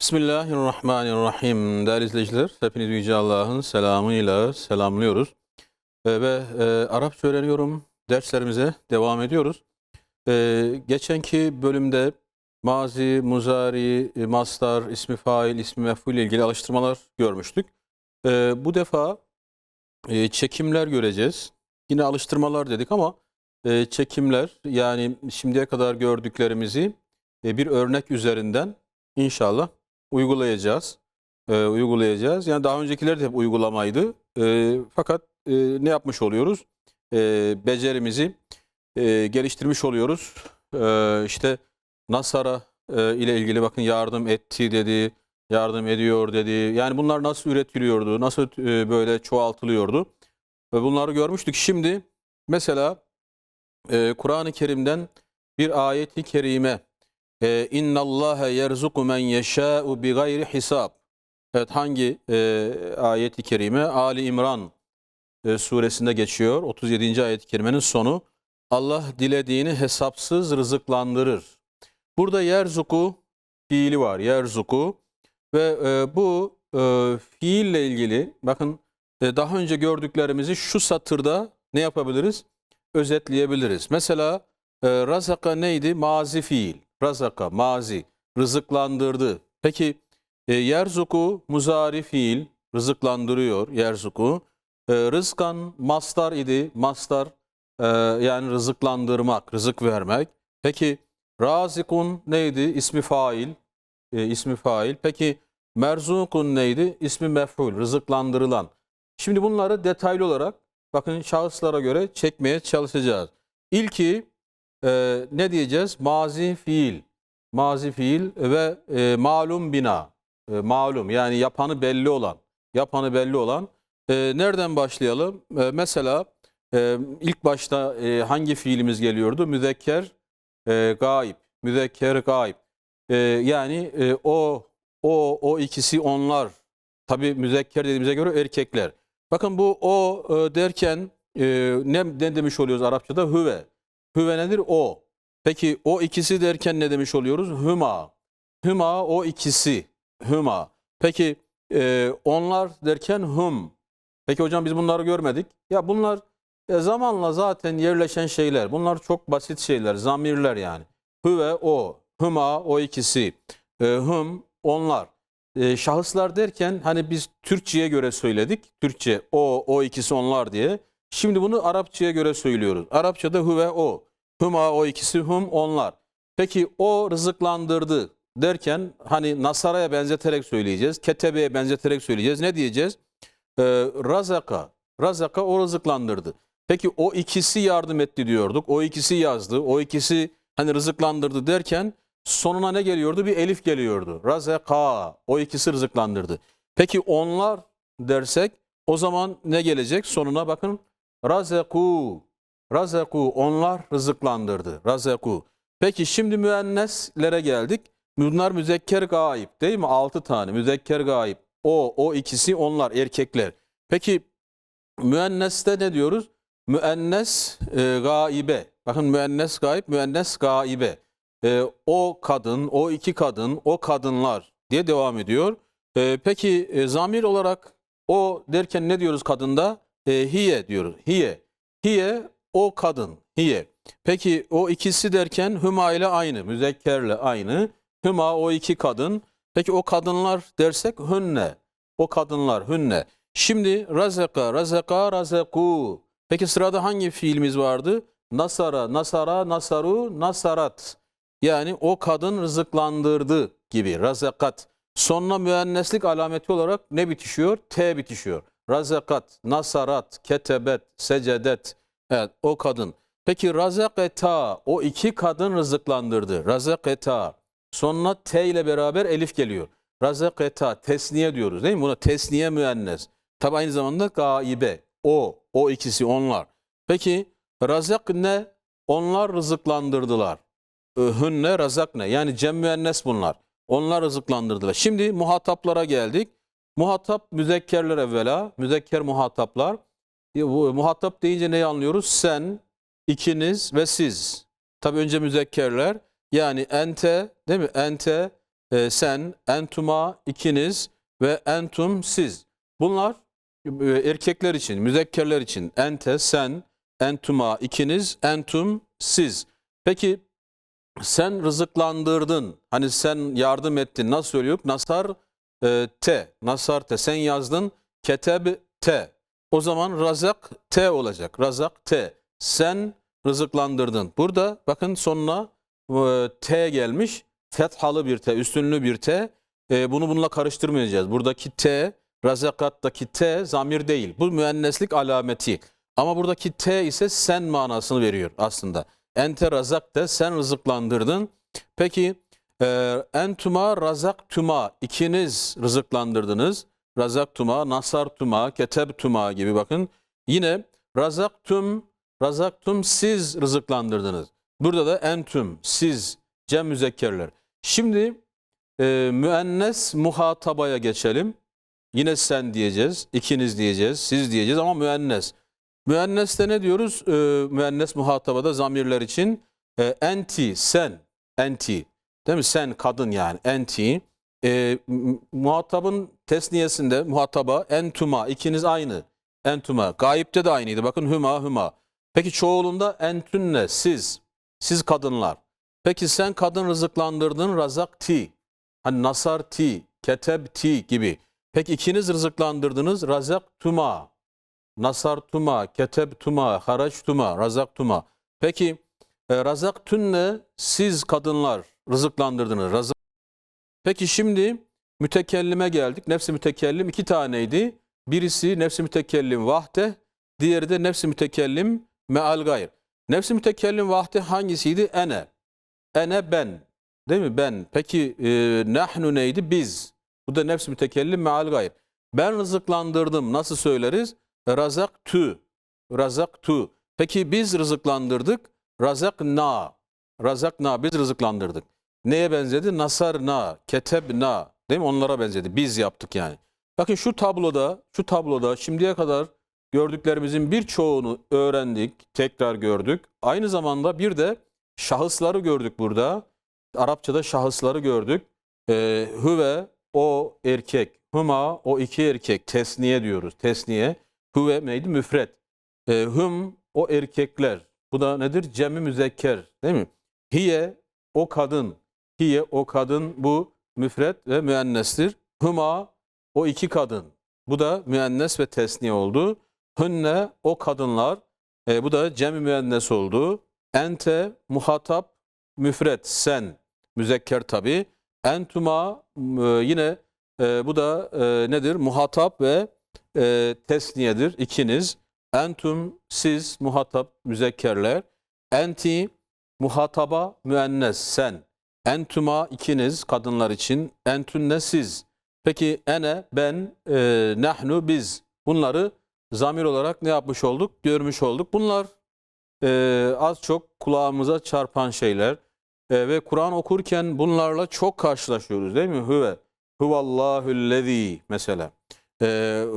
Bismillahirrahmanirrahim. Değerli izleyiciler, hepinizi Yüce Allah'ın selamıyla selamlıyoruz. Ee, ve e, Arapça öğreniyorum. Derslerimize devam ediyoruz. Ee, geçenki bölümde mazi, muzari, e, mastar, ismi fail, ismi mef'ul ile ilgili alıştırmalar görmüştük. Ee, bu defa e, çekimler göreceğiz. Yine alıştırmalar dedik ama e, çekimler yani şimdiye kadar gördüklerimizi e, bir örnek üzerinden inşallah uygulayacağız. E, uygulayacağız. Yani daha öncekiler de hep uygulamaydı. E, fakat e, ne yapmış oluyoruz? E, becerimizi e, geliştirmiş oluyoruz. E, işte Nasara e, ile ilgili bakın yardım etti dedi, yardım ediyor dedi. Yani bunlar nasıl üretiliyordu, nasıl e, böyle çoğaltılıyordu? Ve bunları görmüştük. Şimdi mesela e, Kur'an-ı Kerim'den bir ayeti kerime İnna Allah yerzuku men yeşâ'u bi gayri hisab. Evet hangi e, ayeti kerime? Ali İmran e, suresinde geçiyor. 37. ayet-i kerimenin sonu. Allah dilediğini hesapsız rızıklandırır. Burada yerzuku fiili var. Yerzuku ve e, bu e, fiille ilgili bakın e, daha önce gördüklerimizi şu satırda ne yapabiliriz? Özetleyebiliriz. Mesela e, razaka neydi? Mazi fiil. Razaka, mazi, rızıklandırdı. Peki e, yerzuku muzari fiil, rızıklandırıyor yerzuku. E, rızkan mastar idi, mastar e, yani rızıklandırmak, rızık vermek. Peki razikun neydi? İsmi fail, e, ismi fail. Peki merzukun neydi? İsmi mef'ul, rızıklandırılan. Şimdi bunları detaylı olarak bakın şahıslara göre çekmeye çalışacağız. İlki e, ne diyeceğiz? Mazi fiil. Mazi fiil ve e, malum bina. E, malum yani yapanı belli olan. Yapanı belli olan. E, nereden başlayalım? E, mesela e, ilk başta e, hangi fiilimiz geliyordu? Müzekker e, gaib. Müzekker gaib. E, yani e, o, o, o ikisi onlar. Tabi müzekker dediğimize göre erkekler. Bakın bu o e, derken e, ne, ne demiş oluyoruz Arapçada? Hüve. Hüve nedir? O. Peki o ikisi derken ne demiş oluyoruz? Hüma. Hüma o ikisi. Hüma. Peki e, onlar derken hüm. Peki hocam biz bunları görmedik. Ya bunlar e, zamanla zaten yerleşen şeyler. Bunlar çok basit şeyler. Zamirler yani. Hüve o. Hüma o ikisi. E, hüm onlar. E, şahıslar derken hani biz Türkçe'ye göre söyledik. Türkçe o, o ikisi onlar diye. Şimdi bunu Arapçaya göre söylüyoruz. Arapçada hüve o. Hüma o ikisi hüm onlar. Peki o rızıklandırdı derken hani Nasara'ya benzeterek söyleyeceğiz. Ketebe'ye benzeterek söyleyeceğiz. Ne diyeceğiz? Ee, razaka. Razaka o rızıklandırdı. Peki o ikisi yardım etti diyorduk. O ikisi yazdı. O ikisi hani rızıklandırdı derken sonuna ne geliyordu? Bir elif geliyordu. Razaka. O ikisi rızıklandırdı. Peki onlar dersek o zaman ne gelecek? Sonuna bakın. Razeku. Razeku. Onlar rızıklandırdı. Razeku. Peki şimdi müenneslere geldik. Bunlar müzekker gaib değil mi? Altı tane müzekker gaib. O, o ikisi onlar erkekler. Peki müenneste ne diyoruz? Müennes e, gaibe. Bakın müennes gaib, müennes gaibe. E, o kadın, o iki kadın, o kadınlar diye devam ediyor. E, peki e, zamir olarak o derken ne diyoruz kadında? E, hiye diyoruz. Hiye. Hiye o kadın. Hiye. Peki o ikisi derken hüma ile aynı. Müzekkerle aynı. Hüma o iki kadın. Peki o kadınlar dersek hünne. O kadınlar hünne. Şimdi razeka, razeka, razeku. Peki sırada hangi fiilimiz vardı? Nasara, nasara, nasaru, nasarat. Yani o kadın rızıklandırdı gibi. Razekat. Sonuna müenneslik alameti olarak ne bitişiyor? T bitişiyor. Razekat, nasarat, ketebet, secedet. Evet o kadın. Peki razaketa o iki kadın rızıklandırdı. Razaketa. Sonuna T ile beraber elif geliyor. Razaketa tesniye diyoruz değil mi? Buna tesniye müennes. Tabi aynı zamanda gaibe. O, o ikisi onlar. Peki razak ne? Onlar rızıklandırdılar. Hünne razak ne? Yani cem müennes bunlar. Onlar rızıklandırdılar. Şimdi muhataplara geldik. Muhatap müzekkerler evvela. Müzekker muhataplar. Muhatap deyince neyi anlıyoruz? Sen, ikiniz ve siz. Tabi önce müzekkerler. Yani ente değil mi? Ente, e, sen, entuma ikiniz ve entum siz. Bunlar e, erkekler için, müzekkerler için ente, sen, entuma ikiniz, entum siz. Peki sen rızıklandırdın. Hani sen yardım ettin. Nasıl söylüyor? Nasar e, te. Nasar te. Sen yazdın. Keteb te. O zaman razak te olacak. Razak te. Sen rızıklandırdın. Burada bakın sonuna e, t gelmiş. Fethalı bir t. Üstünlü bir t. E, bunu bununla karıştırmayacağız. Buradaki t, razakattaki t zamir değil. Bu müenneslik alameti. Ama buradaki t ise sen manasını veriyor aslında. Ente razak de sen rızıklandırdın. Peki entuma razak tuma ikiniz rızıklandırdınız. Razak tuma, nasar tuma, keteb tuma gibi bakın. Yine razak tüm, razak tüm siz rızıklandırdınız. Burada da entüm, siz, cem müzekkerler. Şimdi e, müennes muhatabaya geçelim. Yine sen diyeceğiz, ikiniz diyeceğiz, siz diyeceğiz ama müennes. Müenneste ne diyoruz? E, müennes muhatabada zamirler için e, enti, sen, enti. Değil mi? Sen kadın yani enti. E, m- muhatabın tesniyesinde muhataba entuma ikiniz aynı. Entuma. Gayipte de aynıydı. Bakın hüma hüma. Peki çoğulunda entünne siz. Siz kadınlar. Peki sen kadın rızıklandırdın razak ti. Hani nasar ti, keteb ti gibi. Peki ikiniz rızıklandırdınız razak tuma. Nasar tuma, keteb tuma, haraç tuma, razak tuma. Peki e, razak tünne siz kadınlar rızıklandırdınız. Razak. Peki şimdi mütekellime geldik. Nefsi mütekellim iki taneydi. Birisi nefsi mütekellim vahde, diğeri de nefsi mütekellim meal gayr. Nefsi mütekellim vahde hangisiydi? Ene. Ene ben. Değil mi? Ben. Peki e, nahnu neydi? Biz. Bu da nefsi mütekellim meal gayr. Ben rızıklandırdım. Nasıl söyleriz? Razak tü. Razak tu. Peki biz rızıklandırdık. Razak na. Razak na. Biz rızıklandırdık. Neye benzedi? Nasar na. Keteb na. Değil mi? Onlara benzedi. Biz yaptık yani. Bakın şu tabloda, şu tabloda şimdiye kadar gördüklerimizin birçoğunu öğrendik, tekrar gördük. Aynı zamanda bir de şahısları gördük burada. Arapçada şahısları gördük. Ee, hüve o erkek, hüma o iki erkek, tesniye diyoruz. Tesniye. Hüve neydi? Müfret. Ee, hüm o erkekler. Bu da nedir? Cemi müzekker. Değil mi? Hiye o kadın. Hiye o kadın bu müfret ve müennestir. Hüma o iki kadın. Bu da müennes ve tesniye oldu. Hünne o kadınlar. E, bu da cemi müennes oldu. Ente muhatap müfret sen müzekker tabi. Entuma e, yine e, bu da e, nedir? Muhatap ve e, tesniyedir. İkiniz. Entum siz muhatap müzekkerler. Enti muhataba müennes sen. Entuma ikiniz kadınlar için. Entünne siz. Peki ene, ben, e, nahnu, biz. Bunları zamir olarak ne yapmış olduk? Görmüş olduk. Bunlar e, az çok kulağımıza çarpan şeyler. E, ve Kur'an okurken bunlarla çok karşılaşıyoruz değil mi? Hüve. Huvallahüllezî mesela. E,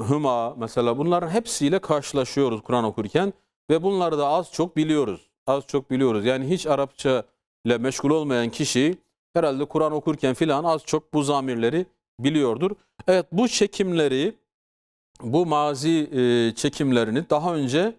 hüma mesela bunların hepsiyle karşılaşıyoruz Kur'an okurken. Ve bunları da az çok biliyoruz. Az çok biliyoruz. Yani hiç Arapça ile meşgul olmayan kişi herhalde Kur'an okurken filan az çok bu zamirleri biliyordur. Evet bu çekimleri, bu mazi e, çekimlerini daha önce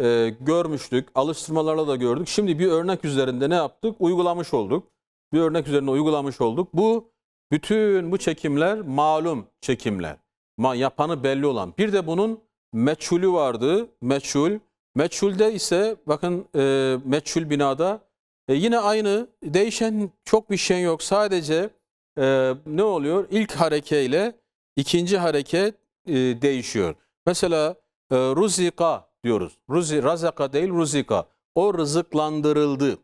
e, görmüştük. Alıştırmalarla da gördük. Şimdi bir örnek üzerinde ne yaptık? Uygulamış olduk. Bir örnek üzerinde uygulamış olduk. Bu bütün bu çekimler malum çekimler. Ma, yapanı belli olan. Bir de bunun meçhulü vardı. Meçhul. Meçhulde ise bakın e, meçhul binada e, yine aynı değişen çok bir şey yok. Sadece e, ne oluyor? İlk harekeyle ikinci hareket e, değişiyor. Mesela e, ruzika diyoruz. Ruzi, razaka değil ruzika. O rızıklandırıldı.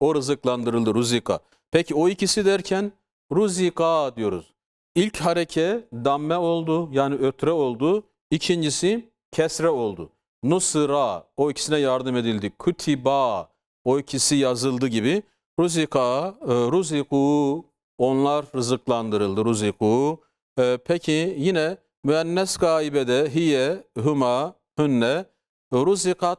O rızıklandırıldı ruzika. Peki o ikisi derken ruzika diyoruz. İlk hareke damme oldu yani ötre oldu. İkincisi kesre oldu. Nusra o ikisine yardım edildi. Kutiba o ikisi yazıldı gibi. Ruzika, e, ruziku onlar rızıklandırıldı. Ruziku. E, peki yine müennes gaibede hiye, huma, hünne, ruzikat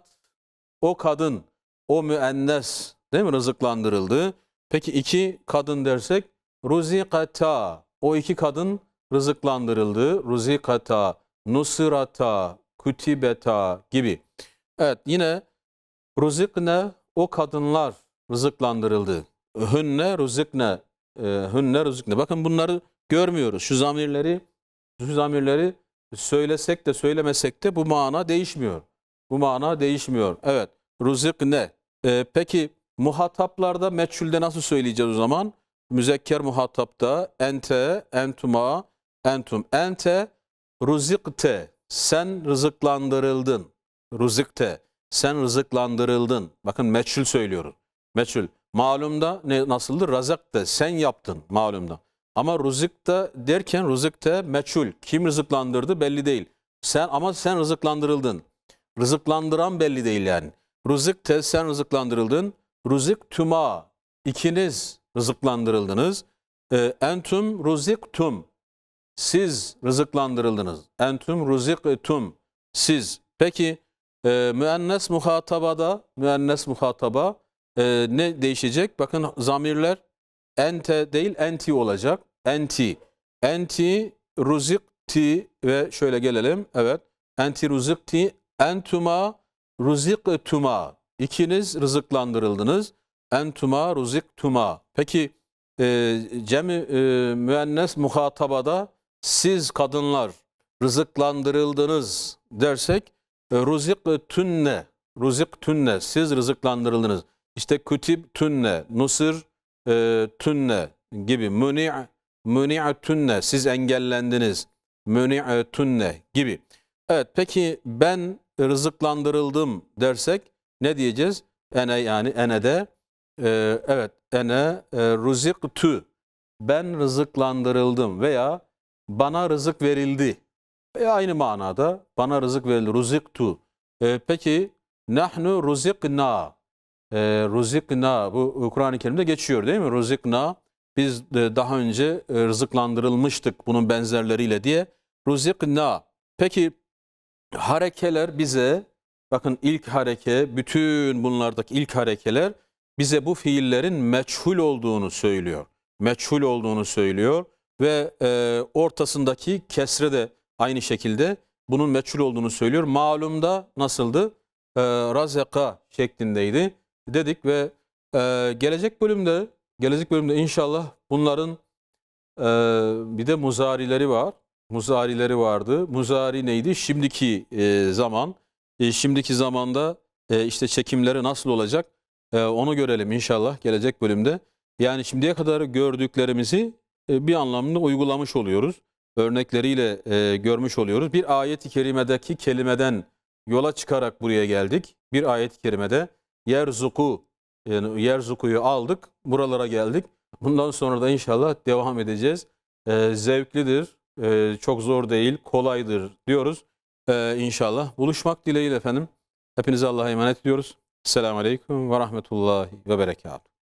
o kadın, o müennes değil mi rızıklandırıldı. Peki iki kadın dersek ruzikata. O iki kadın rızıklandırıldı. Ruzikata, nusrata, kutibeta gibi. Evet yine ruzikne o kadınlar rızıklandırıldı. Hünne rızıkne, e, hünne rızıkne. Bakın bunları görmüyoruz. Şu zamirleri, şu zamirleri söylesek de söylemesek de bu mana değişmiyor. Bu mana değişmiyor. Evet. Rızıkne. E, peki muhataplarda meçhulde nasıl söyleyeceğiz o zaman? Müzekker muhatapta ente, entuma, entum. Ente ruzikte. Sen rızıklandırıldın. Ruzikte. Sen rızıklandırıldın. Bakın meçhul söylüyorum. Meçhul. Malumda ne nasıldır? Razakte. Sen yaptın malumda. Ama rızıkta derken rızıkte meçhul. Kim rızıklandırdı belli değil. Sen ama sen rızıklandırıldın. Rızıklandıran belli değil yani. Rızıkte sen rızıklandırıldın. Rızık tuma. ikiniz rızıklandırıldınız. Ee, entum rızıktum. Siz rızıklandırıldınız. Entum rızıktum. Siz. Peki e, müennes muhatabada müennes muhataba e, ne değişecek? Bakın zamirler ente değil enti olacak. Enti. Enti ruzikti ve şöyle gelelim. Evet. Enti ruzikti entuma ruziktuma. İkiniz rızıklandırıldınız. Entuma ruziktuma. Peki e, cemi e, müennes muhatabada siz kadınlar rızıklandırıldınız dersek e, ruziktünne ruziktünne siz rızıklandırıldınız. İşte kütib tünne, nusır e, tünne gibi müni' müni'tünne siz engellendiniz. Müni'tünne gibi. Evet peki ben rızıklandırıldım dersek ne diyeceğiz? Ene yani ene de e, evet ene e, ruziktü ben rızıklandırıldım veya bana rızık verildi. Veya aynı manada bana rızık verildi. Ruziktu. E, peki nahnu ruzikna. E, ruzikna bu Kur'an-ı Kerim'de geçiyor değil mi? Ruzikna biz de daha önce e, rızıklandırılmıştık bunun benzerleriyle diye. Ruzikna. Peki harekeler bize bakın ilk hareke bütün bunlardaki ilk harekeler bize bu fiillerin meçhul olduğunu söylüyor. Meçhul olduğunu söylüyor ve e, ortasındaki kesre de aynı şekilde bunun meçhul olduğunu söylüyor. Malumda nasıldı? E, razeka şeklindeydi dedik ve e, gelecek bölümde gelecek bölümde inşallah bunların e, bir de muzarileri var. Muzarileri vardı. Muzari neydi? Şimdiki e, zaman. E, şimdiki zamanda e, işte çekimleri nasıl olacak? E, onu görelim inşallah gelecek bölümde. Yani şimdiye kadar gördüklerimizi e, bir anlamda uygulamış oluyoruz. Örnekleriyle e, görmüş oluyoruz. Bir ayet-i kerimedeki kelimeden yola çıkarak buraya geldik. Bir ayet-i kerimede yerzuku yani yerzukuyu aldık. Buralara geldik. Bundan sonra da inşallah devam edeceğiz. E, zevklidir. e, çok zor değil. Kolaydır diyoruz. E, inşallah. Buluşmak dileğiyle efendim. Hepinize Allah'a emanet ediyoruz. Selamun Aleyküm ve Rahmetullahi ve Berekatuhu.